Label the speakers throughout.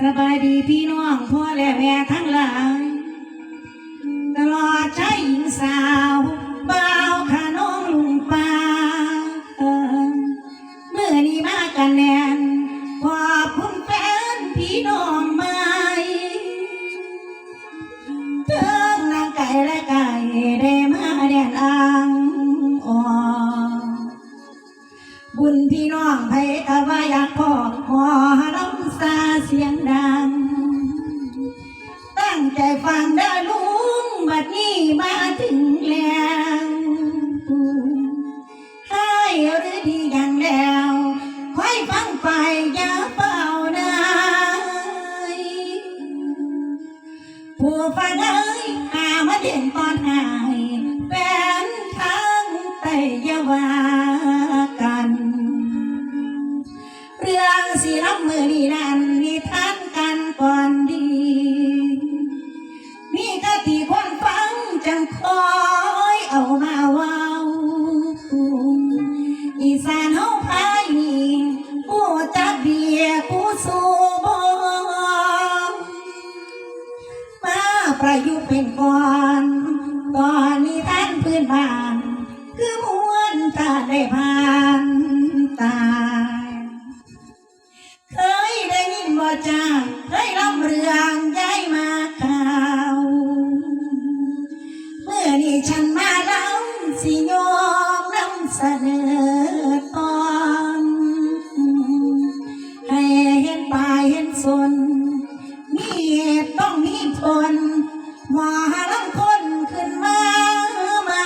Speaker 1: สบายดีพี่น้องพ่อและแม่ทั้งหลายตลอดชายหญิงสาว ใจฟังด้ลุงบัดนี้มาถึงแล้วให้หรือดีอย่างแล้วคอยฟังไปอย่าเป่าได้ผู้ฟังเอ้ยหามาเด่นตอนหายแฟนทางไตยาวากัน เรื่องสีรับมือดีนั้นนิ กเบียร์ผู้สูบมาประยุกต์เป็นก่อนก่อนนี้ท่านพื้นบ้าน คือมวนตาได้ผ่านตายเคยได้ยินบ่จ้าเคยรับเรื่องย้ายมาข่าวเมื่อนี้ฉันมาแล้วสิโยมนำเสนอ มีผลหมาลังคนขึ้นมาใหม่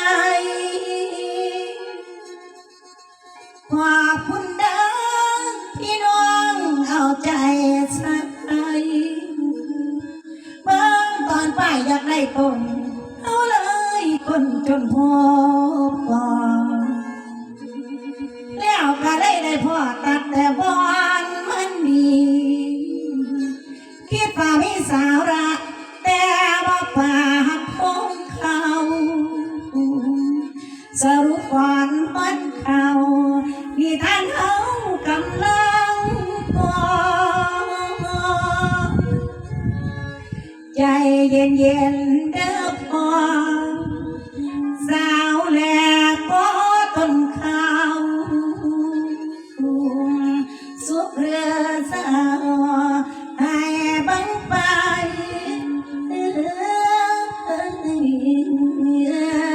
Speaker 1: ขอบคุณด้อพี่น้องเอาใจใส่เบิ่งตอนป้ายอยากได้ต้นเอาเลยคนจนพบก่อนแล้วก็ได้ได้พ่อตัดแต่บอนมันดีคิดว่ามีสาระ สรุปก่อนปั้นเขานี่ท่านเอากำลังก่อใจเย็นเย็นเด้อพอสาวแลก็ต้นข้าวสุกเรือสาวให้บังไปเออ